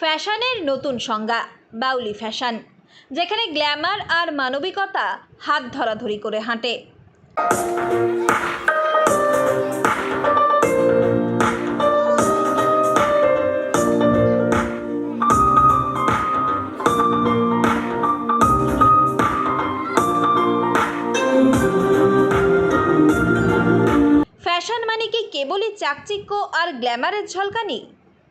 ফ্যাশনের নতুন সংজ্ঞা, বাউলি ফ্যাশন, যেখানে গ্ল্যামার আর মানবিকতা হাত ধরাধরি করে হাঁটে। ফ্যাশন মানে কি কেবলই চাকচিক্য আর গ্ল্যামারের ঝলকানি?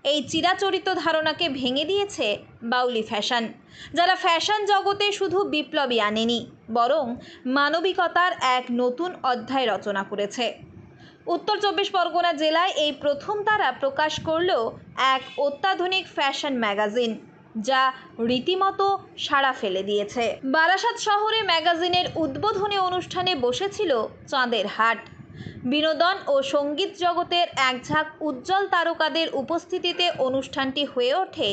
এই চিরাচরিত ধারণাকে ভেঙে দিয়েছে বাউলি ফ্যাশন, যারা ফ্যাশন জগতে শুধু বিপ্লবী আনেনি, বরং মানবিকতার এক নতুন অধ্যায় রচনা করেছে। উত্তর চব্বিশ পরগনা জেলায় এই প্রথম তারা প্রকাশ করল এক অত্যাধুনিক ফ্যাশন ম্যাগাজিন, যা রীতিমতো সাড়া ফেলে দিয়েছে। বারাসাত শহরে ম্যাগাজিনের উদ্বোধনী অনুষ্ঠানে বসেছিল চাঁদের হাট। বিনোদন ও সংগীত জগতের একঝাঁক উজ্জ্বল তারকাদের উপস্থিতিতে অনুষ্ঠানটি হয়ে ওঠে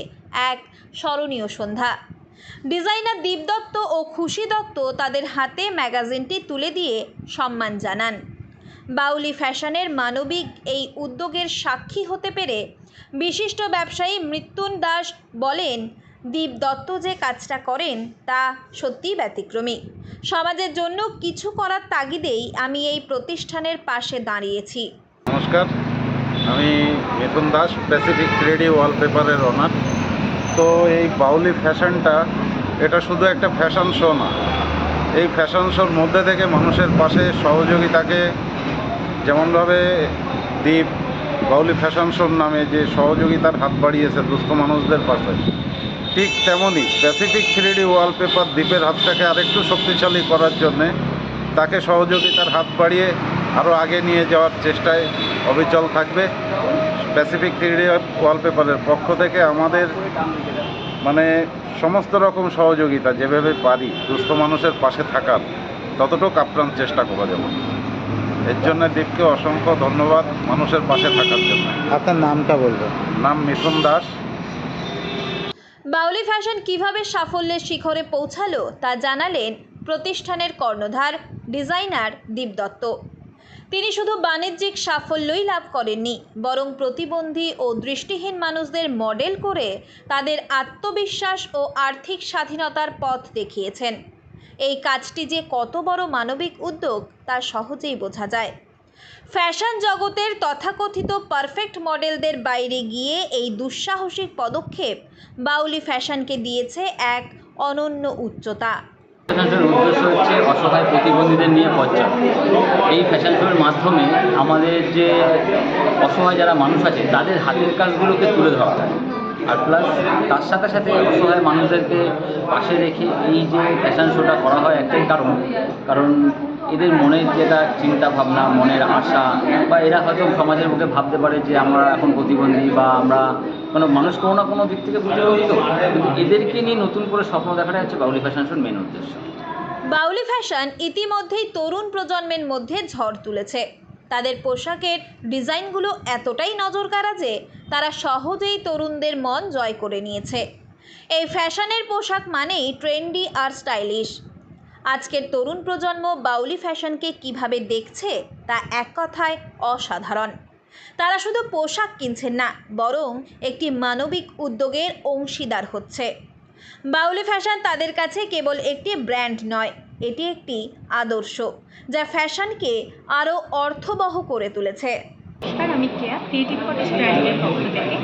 এক স্মরণীয় সন্ধ্যা। ডিজাইনার দীপ দত্ত ও খুশি দত্ত তাদের হাতে ম্যাগাজিনটি তুলে দিয়ে সম্মান জানান। বাউলি ফ্যাশনের মানবিক এই উদ্যোগের সাক্ষী হতে পেরে বিশিষ্ট ব্যবসায়ী মৃত্যুন দাস বলেন দীপ দত্ত যে কাজটা করেন, তা সত্যিই ব্যতিক্রমী। সমাজের জন্য কিছু করার তাগিদেই আমি এই প্রতিষ্ঠানের পাশে দাঁড়িয়েছি। নমস্কার, আমি Mithun Das Pacific three D ওয়ালপেপারের owner তো এই বাউলি ফ্যাশনটা, এটা শুধু একটা ফ্যাশন শো না। এই ফ্যাশন শোর মধ্যে থেকে মানুষের পাশে সহযোগিতাকে যেমনভাবে দ্বীপ বাউলি ফ্যাশন শোর নামে যে সহযোগিতার হাত বাড়িয়েছে দুস্থ মানুষদের পাশে ঠিক তেমনই প্যাসিফিক থ্রিডি ওয়ালপেপার দ্বীপের হাতটাকে আরেকটু শক্তিশালী করার জন্যে তাকে সহযোগিতার হাত বাড়িয়ে আরও আগে নিয়ে যাওয়ার চেষ্টায় অবিচল থাকবে। প্যাসিফিক থ্রিডি ওয়ালপেপারের পক্ষ থেকে আমাদের মানে সমস্ত রকম সহযোগিতা যেভাবে পারি দুস্থ মানুষের পাশে থাকার ততটুকু আপ্রাণ চেষ্টা করা যাবে। এর জন্য দ্বীপকে অসংখ্য ধন্যবাদ মানুষের পাশে থাকার জন্য। আপনার নামটা বলবেন। নাম মিথুন দাস। বাউলি ফ্যাশন কীভাবে সাফল্যের শিখরে পৌঁছালো তা জানালেন প্রতিষ্ঠানের কর্ণধার, ডিজাইনার দীপ দত্ত। তিনি শুধু বাণিজ্যিক সাফল্যই লাভ করেননি, বরং প্রতিবন্ধী ও দৃষ্টিহীন মানুষদের মডেল করে তাদের আত্মবিশ্বাস ও আর্থিক স্বাধীনতার পথ দেখিয়েছেন। এই কাজটি যে কত বড় মানবিক উদ্যোগ, তা সহজেই বোঝা যায়। ফ্যাশন জগতের তথাকথিত পারফেক্ট মডেলদের বাইরে গিয়ে এই দুঃসাহসিক পদক্ষেপ বাউলি ফ্যাশনকে দিয়েছে এক অনন্য উচ্চতা। ফ্যাশন উদ্দেশ্য হচ্ছে অসহায় প্রতিবন্ধীদের নিয়ে পথ এই ফ্যাশন শোর মাধ্যমে আমাদের যে অসহায় যারা মানুষ আছে, তাদের হাতের কাজগুলোকে তুলে ধরা হয়। আর প্লাস তার সাথে সাথে অসহায় মানুষদেরকে পাশে রেখে এই যে ফ্যাশন শোটা করা হয় একটাই কারণ। কারণ এদের মনের যেটা চিন্তা ভাবনা, মনের আশা, বা এরা হয়তো সমাজের মুখে ভাবতে পারে যে আমরা এখন প্রতিবন্ধী বা আমরা কোনো মানুষ কোনো না কোনো দিক থেকে বুঝে তো। কিন্তু এদেরকে নিয়ে নতুন করে স্বপ্ন দেখাটা হচ্ছে বাউলি ফ্যাশন শোর মেন উদ্দেশ্য। বাউলি ফ্যাশন ইতিমধ্যেই তরুণ প্রজন্মের মধ্যে ঝড় তুলেছে। তাদের পোশাকের ডিজাইনগুলো এতটাই নজরকাড়া যে তারা সহজেই তরুণদের মন জয় করে নিয়েছে। এই ফ্যাশনের পোশাক মানেই ট্রেন্ডি আর স্টাইলিশ আজকের তরুণ প্রজন্ম বাউলি ফ্যাশনকে কীভাবে দেখছে তা এক কথায় অসাধারণ। তারা শুধু পোশাক কিনছেন না, বরং একটি মানবিক উদ্যোগের অংশীদার হচ্ছে। বাউলি ফ্যাশন তাদের কাছে কেবল একটি ব্র্যান্ড নয়, এটি একটি আদর্শ, যা ফ্যাশনকে আরও অর্থবহ করে তুলেছে। নমস্কার, আমি কেয়া ক্রিয়েটিভ কটেজ ব্র্যান্ডের পক্ষ থেকে।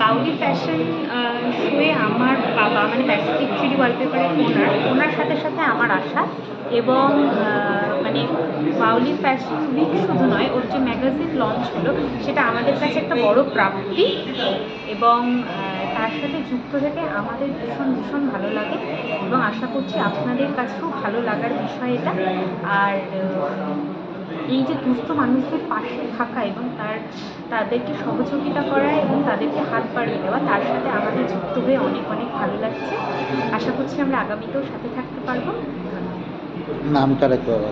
বাউলি ফ্যাশন শোয়ে আমার বাবা মানে প্যাসিফিক থ্রিডি ওয়ালপেপারের ওনার ওনার সাথে সাথে আমার আশা এবং মানে বাউলি ফ্যাশন উইক শুধু নয়, ওর যে ম্যাগাজিন লঞ্চ হলো, সেটা আমাদের কাছে একটা বড় প্রাপ্তি এবং তার সাথে যুক্ত থেকে আমাদের ভীষণ ভীষণ ভালো লাগে এবং আশা করছি আপনাদের কাছেও ভালো লাগার বিষয় এটা। আর এই যে দুস্থ মানুষদের পাশে থাকা এবং তার তাদেরকে সহযোগিতা করা এবং তাদেরকে হাত বাড়িয়ে দেওয়া তার সাথে আমাদের যুক্ত হয়ে অনেক অনেক ভালো লাগছে। আশা করছি আমরা আগামীতেও সাথে থাকতে পারব। নামটা রাখতে হবে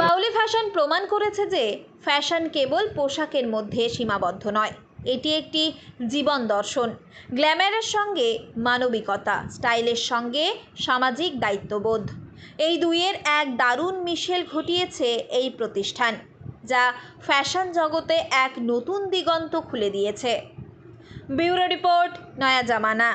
বাউলি ফ্যাশন প্রমাণ করেছে যে ফ্যাশন কেবল পোশাকের মধ্যে সীমাবদ্ধ নয় এটি একটি জীবন দর্শন। গ্ল্যামারের সঙ্গে মানবিকতা স্টাইলের সঙ্গে সামাজিক দায়িত্ববোধ। এই দুইয়ের এক দারুণ মিশেল ঘটিয়েছে এই প্রতিষ্ঠান, যা ফ্যাশন জগতে এক নতুন দিগন্ত খুলে দিয়েছে। ব্যুরো রিপোর্ট, নয়া জামানা।